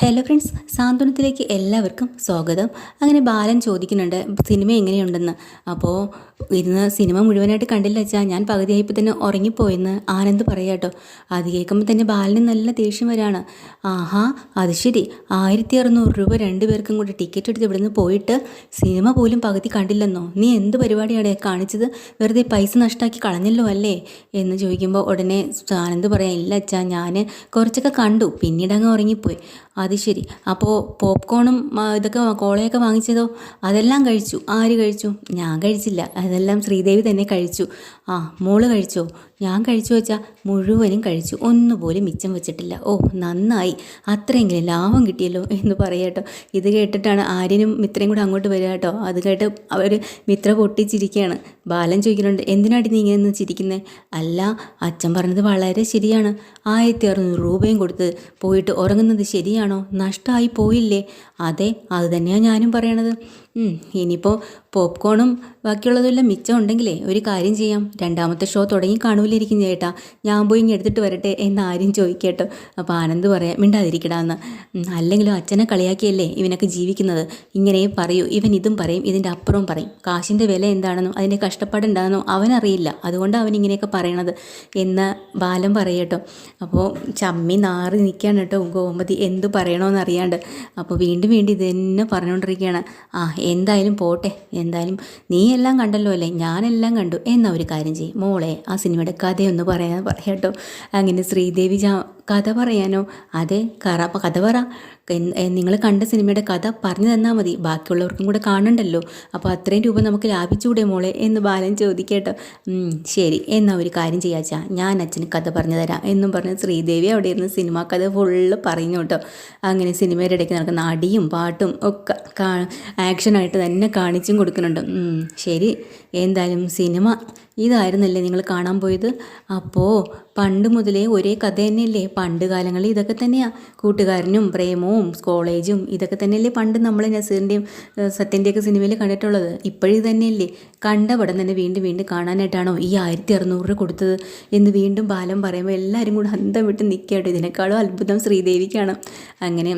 Hello friends സാന്ത്വനത്തിലേക്ക് എല്ലാവർക്കും സ്വാഗതം. അങ്ങനെ ബാലൻ ചോദിക്കുന്നുണ്ട് സിനിമ എങ്ങനെയുണ്ടെന്ന്? അപ്പോൾ ഇരുന്ന് സിനിമ മുഴുവനായിട്ട് കണ്ടില്ല വെച്ചാൽ ഞാൻ പകുതിയായപ്പോൾ തന്നെ ഉറങ്ങിപ്പോയെന്ന് ആനന്ദ് പറയാട്ടോ അത് കേൾക്കുമ്പോൾ തന്നെ ബാലന് നല്ല ദേഷ്യം വരാണ്. ആഹാ അത് ശരി. ആയിരത്തി അറുന്നൂറ് രൂപ രണ്ടുപേർക്കും കൂടി ടിക്കറ്റ് എടുത്ത് ഇവിടുന്ന് പോയിട്ട് സിനിമ പോലും പകുതി കണ്ടില്ലെന്നോ? നീ എന്ത് പരിപാടിയാണ് കാണിച്ചത്? വെറുതെ പൈസ നഷ്ടമാക്കി കളഞ്ഞല്ലോ അല്ലേ? എന്ന് ചോദിക്കുമ്പോൾ ഉടനെ ആനന്ദ് പറയാം ഇല്ല അച്ഛാ ഞാൻ കുറച്ചൊക്കെ കണ്ടു. പിന്നീട് അങ്ങ് ഉറങ്ങിപ്പോയി. അത് ശരി അപ്പോൾ പോപ്കോണും ഇതൊക്കെ കോളയൊക്കെ വാങ്ങിച്ചതോ? അതെല്ലാം കഴിച്ചു. ആര് കഴിച്ചു? ഞാൻ കഴിച്ചില്ല. അതെല്ലാം ശ്രീദേവി തന്നെ കഴിച്ചു. ആ മോൾ കഴിച്ചോ? ഞാൻ കഴിച്ചു വെച്ചാൽ മുഴുവനും കഴിച്ചു. ഒന്നുപോലും മിച്ചം വെച്ചിട്ടില്ല. ഓ നന്നായി. അത്രയെങ്കിലും ലാഭം കിട്ടിയല്ലോ എന്ന് പറയാട്ടോ ഇത് കേട്ടിട്ടാണ് ആര്യനും മിത്രയും കൂടെ അങ്ങോട്ട് വരിക കേട്ടോ. അത് കേട്ട് അവർ മിത്ര പൊട്ടിച്ചിരിക്കുകയാണ്. ബാലൻ ചോദിക്കുന്നുണ്ട് എന്തിനാടി നീ ഇങ്ങനെ ചിരിക്കുന്നത് അല്ല അച്ഛൻ പറഞ്ഞത് വളരെ ശരിയാണ്. ആയിരത്തി അറുന്നൂറ് രൂപയും കൊടുത്ത് പോയിട്ട് ഉറങ്ങുന്നത് ശരിയാണോ? നഷ്ടമായി പോയില്ലേ? അതെ അത് തന്നെയാണ് ഞാനും പറയണത്. ഇനിയിപ്പോൾ പോപ്കോണും ബാക്കിയുള്ളതെല്ലാം മിച്ചം ഉണ്ടെങ്കിലേ ഒരു കാര്യം ചെയ്യാം. രണ്ടാമത്തെ ഷോ തുടങ്ങി കാണൂലിരിക്കും ചേട്ടാ. ഞാൻ പോയി ഇങ്ങ് എടുത്തിട്ട് വരട്ടെ എന്ന് ആരും ചോദിക്കട്ടോ. അപ്പോൾ ആനന്ദ് പറയാം മിണ്ടാതിരിക്കടാന്ന്. അല്ലെങ്കിലും അച്ഛനെ കളിയാക്കിയല്ലേ ഇവനൊക്കെ ജീവിക്കുന്നത്. ഇങ്ങനെ പറയൂ ഇവൻ ഇതും പറയും ഇതിന്റെ അപ്പുറവും പറയും. കാശിന്റെ വില എന്താണെന്നും അതിന്റെ കഷ്ടപ്പാടുണ്ടാണെന്നും അവനറിയില്ല. അതുകൊണ്ട് അവൻ ഇങ്ങനെയൊക്കെ പറയണത് എന്ന് ബാലം പറയട്ടോ. അപ്പോൾ ചമ്മി നാറി നിൽക്കുകയാണ് കേട്ടോ ഗോമതി. എന്ത് പറയണമെന്ന് അറിയാണ്ട് അപ്പോൾ വീണ്ടും വീണ്ടും ഇത് തന്നെ പറഞ്ഞുകൊണ്ടിരിക്കുകയാണ് ആ എന്തായാലും പോട്ടെ. എന്തായാലും നീ എല്ലാം കണ്ടല്ലോ അല്ലേ? ഞാനെല്ലാം കണ്ടു. എന്നാ ഒരു കാര്യം ചെയ്യും. മോളെ ആ സിനിമയുടെ കഥയൊന്ന് പറയാൻ പറയാട്ടോ അങ്ങനെ ശ്രീദേവി ജാ കഥ പറയാനോ? അതെ കറ കഥ പറ. നിങ്ങൾ കണ്ട സിനിമയുടെ കഥ പറഞ്ഞു തന്നാൽ മതി. ബാക്കിയുള്ളവർക്കും കൂടെ കാണണ്ടല്ലോ. അപ്പോൾ അത്രയും രൂപ നമുക്ക് ലാഭിച്ചുകൂടെ മോളെ എന്ന് ബാലൻ ചോദിക്കേട്ടോ. ശരി. എന്നാ ഒരു കാര്യം ചെയ്യാച്ചാ ഞാൻ അച്ഛന് കഥ പറഞ്ഞു തരാം എന്നും പറഞ്ഞ് ശ്രീദേവി അവിടെ ഇരുന്ന് സിനിമ കഥ ഫുള്ള് പറഞ്ഞു കേട്ടോ. അങ്ങനെ സിനിമയുടെ ഇടയ്ക്ക് നടക്കുന്ന അടിയും പാട്ടും ഒക്കെ ആക്ഷനായിട്ട് തന്നെ കാണിച്ചും കൊടുക്കുന്നുണ്ട്. ശരി. എന്തായാലും സിനിമ ഇതായിരുന്നല്ലേ നിങ്ങൾ കാണാൻ പോയത്? അപ്പോൾ പണ്ട് മുതലേ ഒരേ കഥ തന്നെയല്ലേ? പണ്ട് കാലങ്ങളിൽ ഇതൊക്കെ തന്നെയാണ് കൂട്ടുകാരനും പ്രേമവും കോളേജും ഇതൊക്കെ തന്നെയല്ലേ പണ്ട് നമ്മൾ നസീറിന്റെയും സത്യന്റെയൊക്കെ സിനിമയിൽ കണ്ടിട്ടുള്ളത്. ഇപ്പോഴും തന്നെയല്ലേ. കണ്ട പടം തന്നെ വീണ്ടും വീണ്ടും കാണാനായിട്ടാണോ ഈ ആയിരത്തി അറുന്നൂറ് രൂപ കൊടുത്തത്? എന്ന് വീണ്ടും ബാലം പറയുമ്പോൾ എല്ലാവരും കൂടെ അന്തം വിട്ട് നിൽക്കുകയാട്ടോ ഇതിനേക്കാളും അത്ഭുതം ശ്രീദേവിക്കാണ്. അങ്ങനെ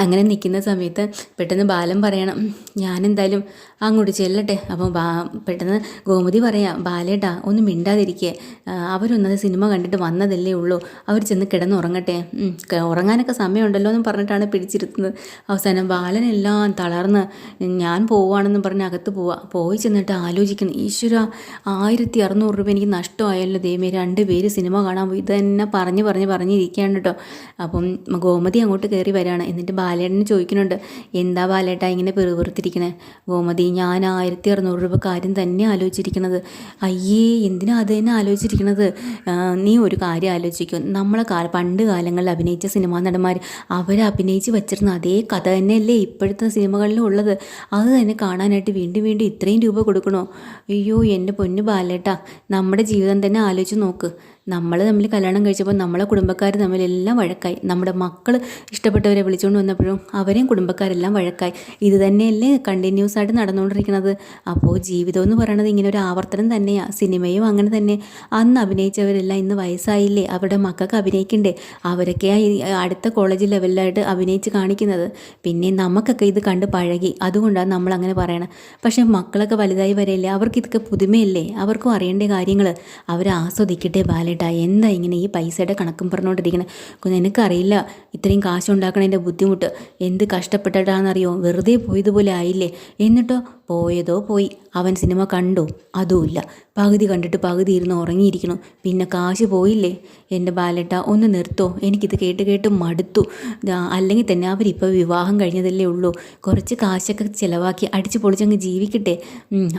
അങ്ങനെ നിൽക്കുന്ന സമയത്ത് പെട്ടെന്ന് ബാലൻ പറയണം "ഉം, ഞാനെന്തായാലും അങ്ങോട്ട് ചെല്ലട്ടെ. അപ്പോൾ ബാ പെട്ടെന്ന് ഗോമതി പറയാം ബാലേട്ടാ ഒന്ന് മിണ്ടാതിരിക്കേ. അവരൊന്നത് സിനിമ കണ്ടിട്ട് വന്നതല്ലേ ഉള്ളൂ. അവർ ചെന്ന് കിടന്നുറങ്ങട്ടെ. ഉറങ്ങാനൊക്കെ സമയമുണ്ടല്ലോ എന്ന് പറഞ്ഞിട്ടാണ് പിടിച്ചിരുത്തുന്നത്. അവസാനം ബാലനെല്ലാം തളർന്ന് ഞാൻ പോവാണെന്ന് പറഞ്ഞ് അകത്ത് പോവാ. പോയി ചെന്നിട്ട് ആലോചിക്കണം. ഈശ്വര ആയിരത്തി അറുന്നൂറ് രൂപ എനിക്ക് നഷ്ടമായല്ലോ ദൈവമേ. രണ്ട് പേര് സിനിമ കാണാൻ പോയി. ഇത് തന്നെ പറഞ്ഞ് പറഞ്ഞ് പറഞ്ഞിരിക്കുകയാണ് കേട്ടോ. അപ്പം ഗോമതി അങ്ങോട്ട് കയറി വരാണ്. എന്നിട്ട് ബാലേട്ടനെ ചോദിക്കുന്നുണ്ട് എന്താ ബാലേട്ടാ ഇങ്ങനെ പെറുപെറുത്തിരിക്കണേ? ഗോമതി ഞാൻ ആയിരത്തി അറുന്നൂറ് രൂപ കാര്യം തന്നെ ആലോചിച്ചിരിക്കണത്. അയ്യേ എന്തിനാ അത് തന്നെ ആലോചിച്ചിരിക്കണത്? നീ ഒരു കാര്യം ആലോചിക്കും. നമ്മളെ കാല പണ്ട് കാലങ്ങളിൽ അഭിനയിച്ച സിനിമാ നടന്മാർ അവരഭിനയിച്ച് വച്ചിരുന്ന അതേ കഥ തന്നെയല്ലേ ഇപ്പോഴത്തെ സിനിമകളിലും ഉള്ളത്. അത് തന്നെ കാണാനായിട്ട് വീണ്ടും വീണ്ടും ഇത്രയും രൂപ കൊടുക്കണോ? അയ്യോ എന്റെ പൊന്നു ബാലേട്ടാ നമ്മുടെ ജീവിതം തന്നെ ആലോചിച്ച് നോക്ക്. നമ്മൾ തമ്മിൽ കല്യാണം കഴിച്ചപ്പോൾ നമ്മളെ കുടുംബക്കാർ തമ്മിലെല്ലാം വഴക്കായി. നമ്മുടെ മക്കൾ ഇഷ്ടപ്പെട്ടവരെ വിളിച്ചുകൊണ്ട് വന്നപ്പോഴും അവരെയും കുടുംബക്കാരെല്ലാം വഴക്കായി. ഇത് തന്നെയല്ലേ കണ്ടിന്യൂസ് ആയിട്ട് നടന്നുകൊണ്ടിരിക്കുന്നത് അപ്പോൾ ജീവിതം എന്ന് പറയുന്നത് ഇങ്ങനെ ഒരു ആവർത്തനം തന്നെയാണ് സിനിമയും അങ്ങനെ തന്നെ. അന്ന് അഭിനയിച്ചവരെല്ലാം ഇന്ന് വയസ്സായില്ലേ. അവരുടെ മക്കൾക്ക് അഭിനയിക്കണ്ടേ? അവരൊക്കെയാണ് അടുത്ത കോളേജ് ലെവലിലായിട്ട് അഭിനയിച്ച് കാണിക്കുന്നത്. പിന്നെ നമുക്കൊക്കെ ഇത് കണ്ട് പഴകി. അതുകൊണ്ടാണ് നമ്മൾ അങ്ങനെ പറയണം. പക്ഷേ മക്കളൊക്കെ വലുതായി വരെയല്ലേ? അവർക്ക് ഇതൊക്കെ പുതുമയല്ലേ? അവർക്കും അറിയേണ്ട കാര്യങ്ങൾ അവർ ആസ്വദിക്കട്ടെ ബാലേട്ടാ. എന്താ ഇങ്ങനെ ഈ പൈസയുടെ കണക്കും പറഞ്ഞുകൊണ്ടിരിക്കുന്നത് എനിക്കറിയില്ല. ഇത്രയും കാശുണ്ടാക്കണതിന്റെ ബുദ്ധിമുട്ട്. എന്ത് കഷ്ടപ്പെട്ടിട്ടാണെന്നറിയോ? വെറുതെ പോയതുപോലെ ആയില്ലേ? എന്നിട്ടോ പോയതോ പോയി. അവൻ സിനിമ കണ്ടോ. അതുമില്ല പകുതി കണ്ടിട്ട് പകുതി ഇരുന്ന് ഉറങ്ങിയിരിക്കണം പിന്നെ കാശ് പോയില്ലേ? എന്റെ ബാലേട്ട ഒന്ന് നിർത്തോ. എനിക്കിത് കേട്ട് കേട്ട് മടുത്തു. അല്ലെങ്കിൽ തന്നെ അവരിപ്പോൾ വിവാഹം കഴിഞ്ഞതല്ലേ ഉള്ളൂ. കുറച്ച് കാശൊക്കെ ചിലവാക്കി അടിച്ച് പൊളിച്ചങ്ങ് ജീവിക്കട്ടെ.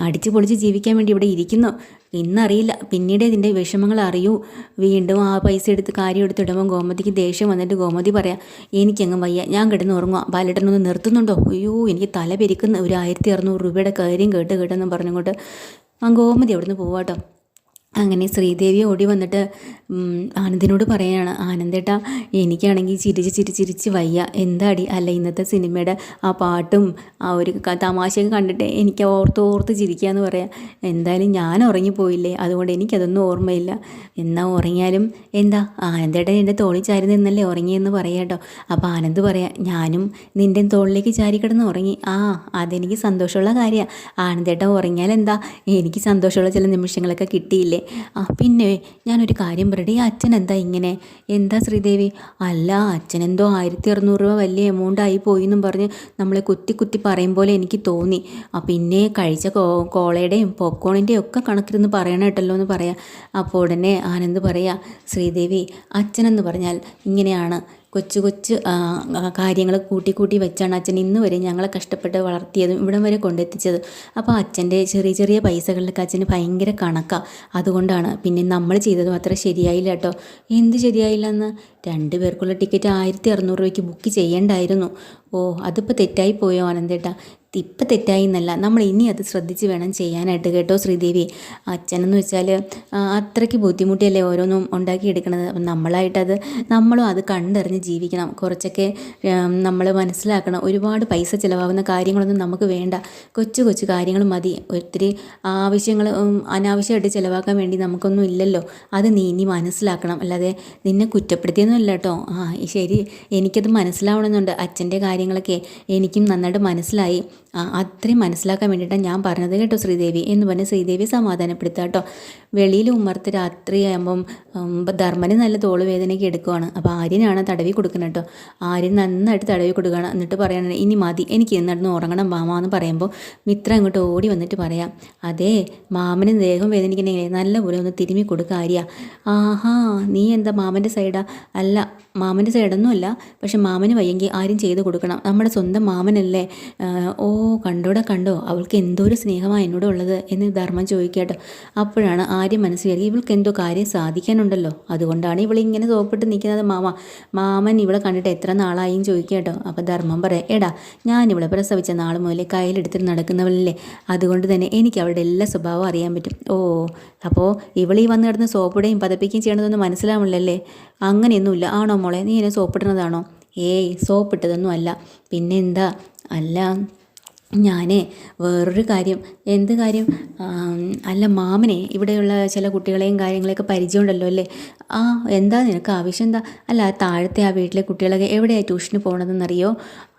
അടിച്ച് പൊളിച്ച് ജീവിക്കാൻ വേണ്ടി ഇവിടെ ഇരിക്കുന്നു. ഇന്നറിയില്ല. പിന്നീട് ഇതിന്റെ വിഷമങ്ങൾ അറിയൂ. വീണ്ടും ആ പൈസ എടുത്ത് കാര്യം എടുത്തിടുമ്പോൾ ഗോമതിക്ക് ദേഷ്യം വന്നിട്ട് ഗോമതി പറയാം എനിക്കങ്ങ് വയ്യ. ഞാൻ കിടന്ന് ഉറങ്ങുക ബാലേട്ടനൊന്ന് നിർത്തുന്നുണ്ടോ? അയ്യോ എനിക്ക് തല പെരിക്കുന്ന ഒരു ആയിരത്തി അറുന്നൂറ് രൂപയുടെ കാര്യം കേട്ട് കേട്ടെന്ന് പറഞ്ഞുകൊണ്ട്. ആ ഗോമതി അവിടുന്ന് പോവാട്ടോ. അങ്ങനെ ശ്രീദേവി ഓടി വന്നിട്ട് ആനന്ദിനോട് പറയാണ് ആനന്ദേട്ടാ എനിക്കാണെങ്കിൽ ചിരിച്ച് ചിരിച്ച് ചിരിച്ച് വയ്യ. എന്താടി? അല്ല ഇന്നത്തെ സിനിമയുടെ ആ പാട്ടും ആ ഒരു തമാശയും തമാശയൊക്കെ കണ്ടിട്ട് എനിക്ക് ഓർത്ത് ഓർത്ത് ചിരിക്കാന്ന് പറയാം. എന്തായാലും ഞാൻ ഉറങ്ങിപ്പോയില്ലേ അതുകൊണ്ട് എനിക്കതൊന്നും ഓർമ്മയില്ല. എന്നാൽ ഉറങ്ങിയാലും എന്താ? ആനന്ദേട്ടൻ എന്റെ തോളിൽ ചാരി നിന്നല്ലേ ഉറങ്ങിയെന്ന് പറയാട്ടോ. അപ്പോൾ ആനന്ദ് പറയാം ഞാനും നിന്റെ തോളിലേക്ക് ചാരി കിടന്ന് ഉറങ്ങി. ആ അതെനിക്ക് സന്തോഷമുള്ള കാര്യമാണ് ആനന്ദേട്ടൻ ഉറങ്ങിയാൽ എന്താ? എനിക്ക് സന്തോഷമുള്ള ചില നിമിഷങ്ങളൊക്കെ കിട്ടിയില്ലേ? ആ പിന്നെ ഞാനൊരു കാര്യം പറയട്ടെ. ഈ അച്ഛൻ എന്താ ഇങ്ങനെ? എന്താ ശ്രീദേവി? അല്ല അച്ഛൻ എന്തോ ആയിരത്തി അറുന്നൂറ് രൂപ വലിയ എമൗണ്ട് ആയി പോയി എന്നും പറഞ്ഞ് നമ്മളെ കുത്തി കുത്തി പറയും പോലെ എനിക്ക് തോന്നി. ആ പിന്നെ കഴിച്ച കോ കോളയുടെയും പോപ്കോണിന്റെയും ഒക്കെ കണക്കിരുന്ന് പറയണം കേട്ടല്ലോ എന്ന് പറയാം. അപ്പോൾ ഉടനെ ആനന്ദ് പറയാ ശ്രീദേവി അച്ഛനെന്ന് പറഞ്ഞാൽ ഇങ്ങനെയാണ്. കൊച്ചു കൊച്ചു കാര്യങ്ങൾ കൂട്ടി കൂട്ടി വെച്ചാണ് അച്ഛൻ ഇന്ന് വരെ ഞങ്ങളെ കഷ്ടപ്പെട്ട് വളർത്തിയതും ഇവിടം വരെ കൊണ്ടെത്തിച്ചത്. അപ്പോൾ അച്ഛന്റെ ചെറിയ ചെറിയ പൈസകളിലൊക്കെ അച്ഛന് ഭയങ്കര കണക്കാണ് അതുകൊണ്ടാണ് പിന്നെ നമ്മൾ ചെയ്തതും അത്ര ശരിയായില്ല കേട്ടോ. എന്ത് ശരിയായില്ല എന്ന് രണ്ട് പേർക്കുള്ള ടിക്കറ്റ് ആയിരത്തി അറുന്നൂറ് രൂപയ്ക്ക് ബുക്ക് ചെയ്യേണ്ടായിരുന്നു. ഓ അതിപ്പോൾ തെറ്റായി പോയോ ആനന്ദേട്ടാ ഇപ്പം തെറ്റായി എന്നല്ല നമ്മൾ ഇനി അത് ശ്രദ്ധിച്ച് വേണം ചെയ്യാനായിട്ട് കേട്ടോ ശ്രീദേവി. അച്ഛനെന്ന് വെച്ചാൽ അത്രയ്ക്ക് ബുദ്ധിമുട്ടിയല്ലേ ഓരോന്നും ഉണ്ടാക്കിയെടുക്കണത്. നമ്മളായിട്ടത് നമ്മളും അത് കണ്ടറിഞ്ഞ് ജീവിക്കണം. കുറച്ചൊക്കെ നമ്മൾ മനസ്സിലാക്കണം. ഒരുപാട് പൈസ ചിലവാകുന്ന കാര്യങ്ങളൊന്നും നമുക്ക് വേണ്ട. കൊച്ചു കൊച്ചു കാര്യങ്ങൾ മതി. ഒത്തിരി ആവശ്യങ്ങൾ അനാവശ്യമായിട്ട് ചിലവാക്കാൻ വേണ്ടി നമുക്കൊന്നും ഇല്ലല്ലോ. അത് നീ ഇനി മനസ്സിലാക്കണം. അല്ലാതെ നിന്നെ കുറ്റപ്പെടുത്തിയൊന്നുമില്ല കേട്ടോ. ആ ശരി. എനിക്കത് മനസ്സിലാവണമെന്നുണ്ട്. അച്ഛന്റെ കാര്യങ്ങളൊക്കെ എനിക്കും നന്നായിട്ട് മനസ്സിലായി. അത്രയും മനസ്സിലാക്കാൻ വേണ്ടിയിട്ടാണ് ഞാൻ പറഞ്ഞത് കേട്ടോ ശ്രീദേവി. എന്ന് പറഞ്ഞ് ശ്രീദേവി സമാധാനപ്പെടുത്തുക കേട്ടോ വെളിയിൽ ഉമ്മർത്ത് രാത്രിയാകുമ്പം ധർമ്മന് നല്ല തോൾ വേദനയ്ക്ക് എടുക്കുവാണ്. അപ്പോൾ ആര്യനാണ് തടവി കൊടുക്കുന്നത് കേട്ടോ. ആര്യൻ നന്നായിട്ട് തടവി കൊടുക്കുകയാണ്. എന്നിട്ട് പറയാണ് ഇനി മതി എനിക്ക് നടന്ന് ഉറങ്ങണം മാമ എന്ന് പറയുമ്പോൾ മിത്ര അങ്ങോട്ട് ഓടി വന്നിട്ട് പറയാം അതേ മാമന് ദേഹം വേദനിക്കണമെങ്കിൽ നല്ലപോലെ ഒന്ന് തിരുമ്മി കൊടുക്കുക ആര്യ. ആഹാ നീ എന്താ മാമന്റെ സൈഡാ? അല്ല മാമന്റെ സൈഡൊന്നുമല്ല പക്ഷെ മാമന് വയ്യെങ്കിൽ ആരും ചെയ്ത് കൊടുക്കണം. നമ്മുടെ സ്വന്തം മാമനല്ലേ? ഓ കണ്ടോടെ കണ്ടോ. അവൾക്ക് എന്തോ ഒരു സ്നേഹമാണ് എന്നോട് ഉള്ളത് എന്ന് ധർമ്മം ചോദിക്കട്ടോ അപ്പോഴാണ് ആര്യം മനസ്സിലായി. ഇവൾക്ക് എന്തോ കാര്യം സാധിക്കാനുണ്ടല്ലോ. അതുകൊണ്ടാണ് ഇങ്ങനെ സോപ്പിട്ട് നിൽക്കുന്നത് മാമ. മാമൻ ഇവളെ കണ്ടിട്ട് എത്ര നാളായും ചോദിക്കട്ടോ അപ്പോൾ ധർമ്മം പറയാം എടാ ഞാൻ ഇവളെ പ്രസവിച്ച നാൾ മുതലേ കയ്യിലെടുത്തിട്ട് നടക്കുന്നവളല്ലേ? അതുകൊണ്ട് തന്നെ എനിക്ക് അവളുടെ എല്ലാ സ്വഭാവം അറിയാൻ പറ്റും. ഓ അപ്പോൾ ഇവളീ വന്ന് കിടന്ന് സോപ്പിടുകയും പതപ്പിക്കുകയും ചെയ്യണതൊന്നും മനസ്സിലാവില്ലല്ലേ അങ്ങനെയൊന്നുമില്ല. ആണോ മോളെ? നീ എന്നെ സോപ്പിടുന്നതാണോ? ഏയ് സോപ്പിട്ടതൊന്നും അല്ല. പിന്നെന്താ? അല്ല ഞാനേ വേറൊരു കാര്യം. എന്ത് കാര്യം? അല്ല മാമനെ ഇവിടെയുള്ള ചില കുട്ടികളെയും കാര്യങ്ങളെയൊക്കെ പരിചയമുണ്ടല്ലോ അല്ലേ? ആ എന്താ നിനക്ക് ആവശ്യം എന്താ? അല്ല താഴത്തെ ആ വീട്ടിലെ കുട്ടികളൊക്കെ എവിടെയാണ് ട്യൂഷന് പോകണതെന്നറിയോ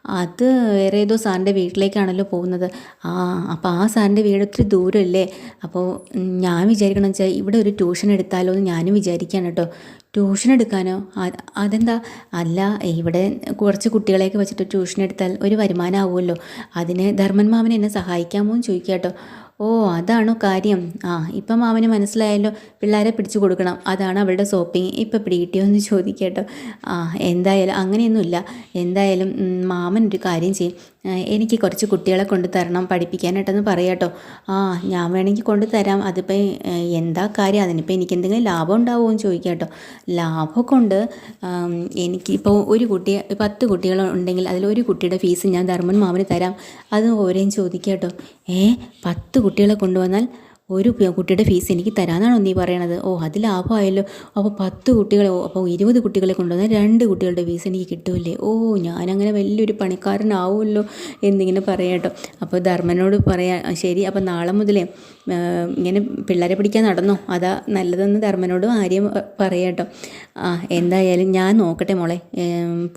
അത് വേറെ ഏതോ സാറിന്റെ വീട്ടിലേക്കാണല്ലോ പോകുന്നത്. ആ അപ്പോൾ ആ സാറിന്റെ വീട് ഒത്തിരി ദൂരമല്ലേ? അപ്പോൾ ഞാൻ വിചാരിക്കണമെന്ന് വെച്ചാൽ ഇവിടെ ഒരു ട്യൂഷൻ എടുത്താലോ എന്ന് ഞാനും വിചാരിക്കുകയാണ് കേട്ടോ. ട്യൂഷൻ എടുക്കാനോ അത് അതെന്താ? അല്ല ഇവിടെ കുറച്ച് കുട്ടികളെയൊക്കെ വെച്ചിട്ട് ട്യൂഷൻ എടുത്താൽ ഒരു വരുമാനം ആവുമല്ലോ അതിന് ധർമ്മൻ മാമൻ എന്നെ സഹായിക്കാമോ എന്ന് ചോദിക്കുക കേട്ടോ ഓ അതാണോ കാര്യം. ആ ഇപ്പം മാമന് മനസ്സിലായല്ലോ പിള്ളേരെ പിടിച്ചു കൊടുക്കണം. അതാണ് അവളുടെ സോപ്പിങ് ഇപ്പം പിടികിട്ടിയോ എന്ന് ചോദിക്കട്ടോ ആ എന്തായാലും അങ്ങനെയൊന്നുമില്ല. എന്തായാലും മാമൻ ഒരു കാര്യം ചെയ്യും. എനിക്ക് കുറച്ച് കുട്ടികളെ കൊണ്ട് തരണം പഠിപ്പിക്കാനായിട്ടെന്ന് പറയാട്ടോ. ആ ഞാൻ വേണമെങ്കിൽ കൊണ്ട് തരാം. അതിപ്പോൾ എന്താ കാര്യം? അതിനിപ്പോൾ എനിക്ക് എന്തെങ്കിലും ലാഭം ഉണ്ടാവുമോ എന്ന് ചോദിക്കാം കേട്ടോ ലാഭം കൊണ്ട് എനിക്കിപ്പോൾ ഒരു കുട്ടി പത്ത് കുട്ടികൾ ഉണ്ടെങ്കിൽ അതിൽ ഒരു കുട്ടിയുടെ ഫീസ് ഞാൻ ധർമ്മൻ മാമന് തരാം. അത് ഓരോ ചോദിക്കാം കേട്ടോ ഏ പത്ത് കുട്ടികളെ കൊണ്ടുവന്നാൽ ഒരു കുട്ടിയുടെ ഫീസ് എനിക്ക് തരാനാണോ നീ പറയണത്? ഓ അത് ലാഭമായല്ലോ. അപ്പോൾ പത്ത് കുട്ടികളെ അപ്പോൾ ഇരുപത് കുട്ടികളെ കൊണ്ടുവന്നാൽ രണ്ട് കുട്ടികളുടെ ഫീസ് എനിക്ക് കിട്ടുമല്ലേ ഓ ഞാനങ്ങനെ വലിയൊരു പണിക്കാരനാവുമല്ലോ എന്നിങ്ങനെ പറയാം കേട്ടോ. അപ്പോൾ ധർമ്മനോട് പറയാം ശരി അപ്പോൾ നാളെ മുതലേ ഇങ്ങനെ പിള്ളേരെ പിടിക്കാൻ നടന്നോ? അതാ നല്ലതെന്ന് ധർമ്മനോട് ആര്യം പറയാട്ടോ ആ എന്തായാലും ഞാൻ നോക്കട്ടെ മോളെ.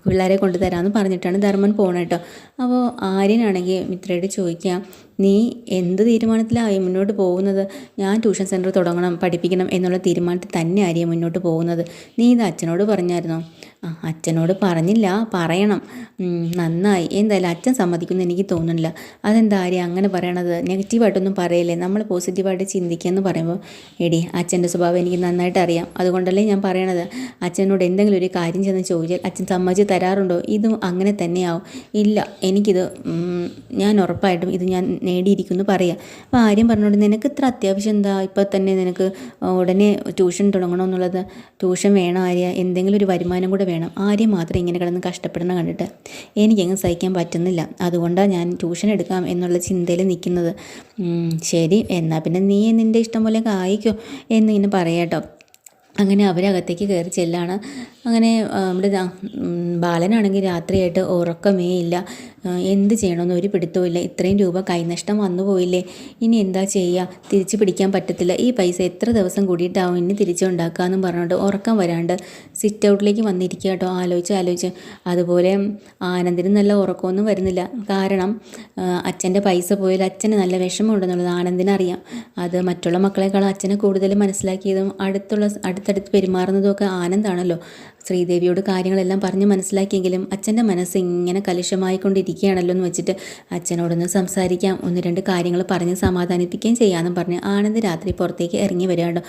പിള്ളേരെ കൊണ്ടുതരാമെന്ന് പറഞ്ഞിട്ടാണ് ധർമ്മൻ പോണേട്ടോ അപ്പോൾ ആര്യനാണെങ്കിൽ മിത്രയോട് ചോദിക്കാം നീ എന്ത് തീരുമാനത്തിലായി മുന്നോട്ട് പോകുന്നത്? ഞാൻ ട്യൂഷൻ സെന്റർ തുടങ്ങണം പഠിപ്പിക്കണം എന്നുള്ള തീരുമാനത്തിൽ തന്നെ ആര്യ മുന്നോട്ട് പോകുന്നത്? നീ ഇത് അച്ഛനോട് പറഞ്ഞായിരുന്നോ? അച്ഛനോട് പറഞ്ഞില്ല പറയണം. നന്നായി. എന്തായാലും അച്ഛൻ സമ്മതിക്കുമെന്ന് എനിക്ക് തോന്നുന്നില്ല. അതെന്താ ആര്യ അങ്ങനെ പറയണത്? നെഗറ്റീവായിട്ടൊന്നും പറയല്ലേ? നമ്മൾ പോസിറ്റീവായിട്ട് ചിന്തിക്കുക എന്ന് പറയുമ്പോൾ എടി അച്ഛന്റെ സ്വഭാവം എനിക്ക് നന്നായിട്ട് അറിയാം. അതുകൊണ്ടല്ലേ ഞാൻ പറയണത്. അച്ഛനോട് എന്തെങ്കിലും ഒരു കാര്യം ചെന്ന് ചോദിച്ചാൽ അച്ഛൻ സമ്മതിച്ച് തരാറുണ്ടോ? ഇതും അങ്ങനെ തന്നെയാവും. ഇല്ല എനിക്കിത് ഞാൻ ഉറപ്പായിട്ടും ഇത് ഞാൻ നേടിയിരിക്കുന്നു പറയാം. അപ്പോൾ ആര്യം പറഞ്ഞോണ്ട് നിനക്ക് ഇത്ര അത്യാവശ്യം എന്താ? ഇപ്പോൾ തന്നെ നിനക്ക് ഉടനെ ട്യൂഷൻ തുടങ്ങണമെന്നുള്ളത് ട്യൂഷൻ വേണം ആര്യ? എന്തെങ്കിലും ഒരു വരുമാനം കൂടെ വേണം? വേണം. ആര്യം മാത്രം ഇങ്ങനെ കിടന്ന് കഷ്ടപ്പെടുന്ന കണ്ടിട്ട്. എനിക്കങ്ങ് സഹിക്കാൻ പറ്റുന്നില്ല. അതുകൊണ്ടാണ് ഞാൻ ട്യൂഷൻ എടുക്കാം എന്നുള്ള ചിന്തയിൽ നിൽക്കുന്നത്. ശരി. എന്നാൽ പിന്നെ നീ നിന്റെ ഇഷ്ടം പോലെ എന്ന് എന്നിങ്ങനെ പറയാട്ടോ അങ്ങനെ അവരകത്തേക്ക് കയറി ചെല്ലാണ്. അങ്ങനെ നമ്മുടെ ബാലനാണെങ്കിൽ രാത്രിയായിട്ട് ഉറക്കമേ ഇല്ല. എന്ത് ചെയ്യണമെന്ന് ഒരു പിടുത്തവുമില്ല ഇത്രയും രൂപ കൈനഷ്ടം വന്നു പോയില്ലേ? ഇനി എന്താ ചെയ്യുക തിരിച്ചു പിടിക്കാൻ പറ്റത്തില്ല. ഈ പൈസ എത്ര ദിവസം കൂടിയിട്ടാവും ഇനി തിരിച്ചുണ്ടാക്കാമെന്നും പറഞ്ഞുകൊണ്ട് ഉറക്കം വരാണ്ട് സിറ്റ് ഔട്ടിലേക്ക് വന്നിരിക്കുക കേട്ടോ ആലോചിച്ച് ആലോചിച്ച്. അതുപോലെ ആനന്ദിന് നല്ല ഉറക്കമൊന്നും വരുന്നില്ല. കാരണം അച്ഛന്റെ പൈസ പോയാൽ അച്ഛന് നല്ല വിഷമമുണ്ടെന്നുള്ളത് ആനന്ദിനറിയാം. അത് മറ്റുള്ള മക്കളെക്കാളും അച്ഛനെ കൂടുതൽ മനസ്സിലാക്കിയതും അടുത്തുള്ള അടുത്തടുത്ത് പെരുമാറുന്നതും ഒക്കെ ആനന്ദാണല്ലോ. ശ്രീദേവിയോട് കാര്യങ്ങളെല്ലാം പറഞ്ഞ് മനസ്സിലാക്കിയെങ്കിലും അച്ഛന്റെ മനസ്സ് ഇങ്ങനെ കലുഷമായിക്കൊണ്ടിരിക്കുകയാണല്ലോ എന്ന് വെച്ചിട്ട് അച്ഛനോടൊന്ന് സംസാരിക്കാം ഒന്ന് രണ്ട് കാര്യങ്ങൾ പറഞ്ഞ് സമാധാനിപ്പിക്കുകയും ചെയ്യാമെന്നും പറഞ്ഞ് ആനന്ദ് രാത്രി പുറത്തേക്ക് ഇറങ്ങി വരികയാണ്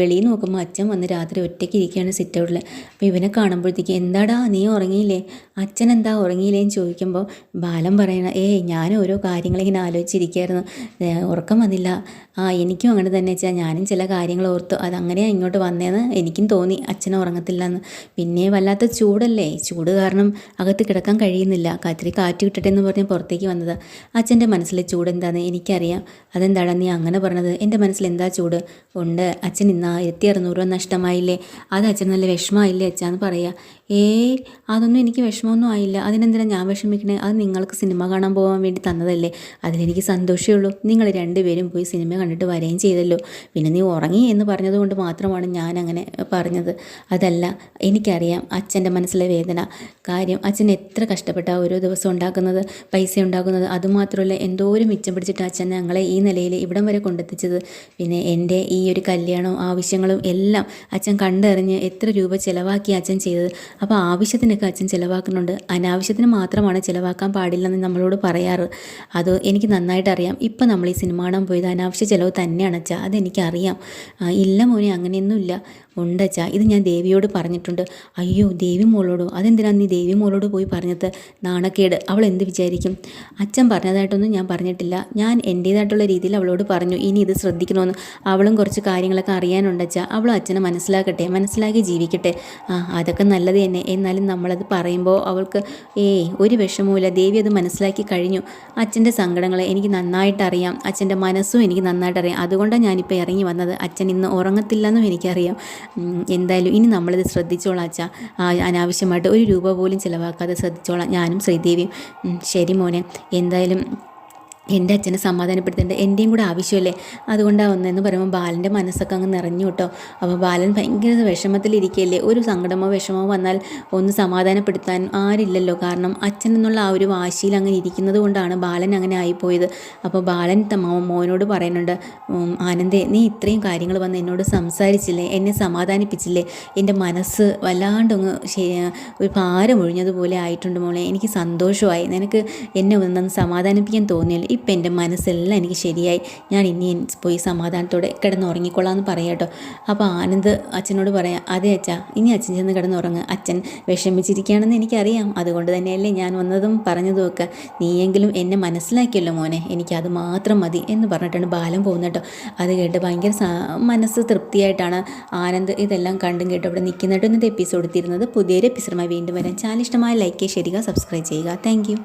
വെളിയിൽ നോക്കുമ്പോൾ അച്ഛൻ വന്ന് രാത്രി ഒറ്റയ്ക്ക് ഇരിക്കുകയാണ് സിറ്റൗട്ടിൽ അപ്പോൾ ഇവനെ കാണുമ്പോഴത്തേക്ക് എന്താടാ നീ ഉറങ്ങിയില്ലേ? അച്ഛൻ എന്താ ഉറങ്ങിയില്ലേ എന്ന് ചോദിക്കുമ്പോൾ ബാലം പറയണ ഏയ് ഞാൻ ഓരോ കാര്യങ്ങളിങ്ങനെ ആലോചിച്ചിരിക്കുകയായിരുന്നു. ഉറക്കം വന്നില്ല. ആ എനിക്കും അങ്ങനെ തന്നെ വെച്ചാൽ ഞാനും ചില കാര്യങ്ങൾ ഓർത്തു. അതങ്ങനെയാണ് ഇങ്ങോട്ട് വന്നതെന്ന് എനിക്കും തോന്നി. അച്ഛൻ ഉറങ്ങത്തില്ല എന്ന്. പിന്നെ വല്ലാത്ത ചൂടല്ലേ? ചൂട് കാരണം അകത്ത് കിടക്കാൻ കഴിയുന്നില്ല. കാത്തിരി കാറ്റ് കിട്ടട്ടെ എന്ന് പറഞ്ഞ് പുറത്തേക്ക് വന്നത്. അച്ഛന്റെ മനസ്സിലെ ചൂട് എന്താണെന്ന് എനിക്കറിയാം. അതെന്താണ് നീ അങ്ങനെ പറഞ്ഞത്? എന്റെ മനസ്സിൽ എന്താ ചൂട്? ഉണ്ട്. അച്ഛൻ ഇന്ന് ആയിരത്തി അറുന്നൂറ് രൂപ നഷ്ടമായില്ലേ? അത് അച്ഛൻ നല്ല വിഷമമായില്ലേ അച്ഛാന്ന് പറയാ. ഏ അതൊന്നും എനിക്ക് വിഷമമൊന്നും ആയില്ല. അതിനെന്തിനാണ് ഞാൻ വിഷമിക്കണേ? അത് നിങ്ങൾക്ക് സിനിമ കാണാൻ പോകാൻ വേണ്ടി തന്നതല്ലേ. അതിലെനിക്ക് സന്തോഷമേ ഉള്ളൂ. നിങ്ങൾ രണ്ടുപേരും പോയി സിനിമ കണ്ടിട്ട് വരികയും ചെയ്തല്ലോ. പിന്നെ നീ ഉറങ്ങി എന്ന് പറഞ്ഞതുകൊണ്ട് മാത്രമാണ് ഞാൻ അങ്ങനെ പറഞ്ഞത്. അതല്ല എനിക്കറിയാം അച്ഛന്റെ മനസ്സിലെ വേദന. കാര്യം അച്ഛൻ എത്ര കഷ്ടപ്പെട്ട ഓരോ ദിവസം ഉണ്ടാക്കുന്നത് പൈസ ഉണ്ടാക്കുന്നത്. അതുമാത്രമല്ല എന്തോരം മിച്ചം പിടിച്ചിട്ട് അച്ഛൻ ഞങ്ങളെ ഈ നിലയിൽ ഇവിടം വരെ കൊണ്ടെത്തിച്ചത്. പിന്നെ എന്റെ ഈ ഒരു കല്യാണവും ആവശ്യങ്ങളും എല്ലാം അച്ഛൻ കണ്ടറിഞ്ഞ് എത്ര രൂപ ചിലവാക്കി അച്ഛൻ ചെയ്തത്. അപ്പോൾ ആവശ്യത്തിനൊക്കെ അച്ഛൻ ചിലവാക്കുന്നുണ്ട്. അനാവശ്യത്തിന് മാത്രമാണ് ചിലവാക്കാൻ പാടില്ലെന്ന് നമ്മളോട് പറയാറ്. അത് എനിക്ക് നന്നായിട്ട് അറിയാം. ഇപ്പം നമ്മൾ ഈ സിനിമ കാണാൻ പോയത് അനാവശ്യ ചിലവ് തന്നെയാണ് അച്ഛാ. അതെനിക്കറിയാം. ഇല്ല മോനെ അങ്ങനെയൊന്നുമില്ല. ഉണ്ടച്ചാ. ഇത് ഞാൻ ദേവിയോട് പറഞ്ഞിട്ടുണ്ട്. അയ്യോ ദേവി മോളോടോ അതെന്തിനാണ് നീ ദേവി മോളോട് പോയി പറഞ്ഞത്? നാണക്കേട്. അവൾ എന്ത് വിചാരിക്കും? അച്ഛൻ പറഞ്ഞതായിട്ടൊന്നും ഞാൻ പറഞ്ഞിട്ടില്ല. ഞാൻ എന്റേതായിട്ടുള്ള രീതിയിൽ അവളോട് പറഞ്ഞു. ഇനി ഇത് ശ്രദ്ധിക്കണമെന്ന് അവളും കുറച്ച് കാര്യങ്ങളൊക്കെ അറിയാനുണ്ടച്ചാൽ അവളും അച്ഛനെ മനസ്സിലാക്കട്ടെ. മനസ്സിലാക്കി ജീവിക്കട്ടെ. ആ അതൊക്കെ നല്ലത് തന്നെ. എന്നാലും നമ്മളത് പറയുമ്പോൾ അവൾക്ക് ഏയ് ഒരു വിഷമവുമില്ല. ദേവി അത് മനസ്സിലാക്കി കഴിഞ്ഞു. അച്ഛന്റെ സങ്കടങ്ങളെ എനിക്ക് നന്നായിട്ട് അറിയാം അച്ഛന്റെ മനസ്സും എനിക്ക് നന്നായിട്ട് അറിയാം അതുകൊണ്ടാണ് ഞാനിപ്പോൾ ഇറങ്ങി വന്നത്. അച്ഛൻ ഇന്ന് ഉറങ്ങത്തില്ലെന്നും എനിക്കറിയാം. എന്തായാലും ഇനി നമ്മളിത് ശ്രദ്ധിച്ചോളാം അച്ഛാ. അനാവശ്യമായിട്ട് ഒരു രൂപ പോലും ചിലവാക്കാതെ ശ്രദ്ധിച്ചോളാം. ഞാനും ശ്രീദേവിയും. ശരി മോനെ. എന്തായാലും എന്റെ അച്ഛനെ സമാധാനപ്പെടുത്തേണ്ടത് എന്റെയും കൂടെ ആവശ്യമല്ലേ? അതുകൊണ്ടാണ് വന്നതെന്ന് പറയുമ്പോൾ ബാലന്റെ മനസ്സൊക്കെ അങ്ങ് നിറഞ്ഞു കേട്ടോ. അപ്പോൾ ബാലൻ ഭയങ്കര വിഷമത്തിലിരിക്കുകയല്ലേ? ഒരു സങ്കടമോ വിഷമോ വന്നാൽ ഒന്ന് സമാധാനപ്പെടുത്താൻ ആരില്ലല്ലോ. കാരണം അച്ഛൻ എന്നുള്ള ആ ഒരു വാശിയിൽ അങ്ങനെ ഇരിക്കുന്നത് കൊണ്ടാണ് ബാലൻ അങ്ങനെ ആയിപ്പോയത്. അപ്പോൾ ബാലൻ മോനോട് പറയുന്നുണ്ട് ആനന്ദേ നീ ഇത്രയും കാര്യങ്ങൾ വന്ന് എന്നോട് സംസാരിച്ചില്ലേ? എന്നെ സമാധാനിപ്പിച്ചില്ലേ? എന്റെ മനസ്സ് വല്ലാണ്ടൊന്ന് ഒരു ഭാരം ഒഴിഞ്ഞതുപോലെ ആയിട്ടുണ്ട് മോളെ. എനിക്ക് സന്തോഷമായി. നിനക്ക് എന്നെ ഒന്ന് സമാധാനിപ്പിക്കാൻ തോന്നിയല്ലേ ഇപ്പം എന്റെ മനസ്സെല്ലാം എനിക്ക് ശരിയായി. ഞാൻ ഇനി പോയി സമാധാനത്തോടെ കിടന്ന് എന്ന് പറയാം കേട്ടോ. അപ്പോൾ ആനന്ദ് അച്ഛനോട് പറയാം അതെ അച്ഛാ ഇനി അച്ഛൻ ചെന്ന് കിടന്നുറങ്ങ് അച്ഛൻ വിഷമിച്ചിരിക്കുകയാണെന്ന് എനിക്കറിയാം. അതുകൊണ്ട് തന്നെയല്ലേ ഞാൻ വന്നതും പറഞ്ഞതും ഒക്കെ. നീയെങ്കിലും എന്നെ മനസ്സിലാക്കിയല്ലോ മോനെ. എനിക്കത് മാത്രം മതി എന്ന് പറഞ്ഞിട്ടാണ് ബാലം പോകുന്നത് കേട്ടോ. അത് കേട്ട് ഭയങ്കര മനസ്സ് തൃപ്തിയായിട്ടാണ് ആനന്ദ് ഇതെല്ലാം കണ്ടും കേട്ടോ ഇവിടെ നിൽക്കുന്നിട്ട് ഇന്നത്തെ എപ്പിസോഡ് തീരുന്നത്. പുതിയൊരു എപ്പിസോഡുമായി വീണ്ടും വരാൻ ചാനൽ ഇഷ്ടമായ ലൈക്ക് ചെയ്യുക സബ്സ്ക്രൈബ് ചെയ്യുക. താങ്ക്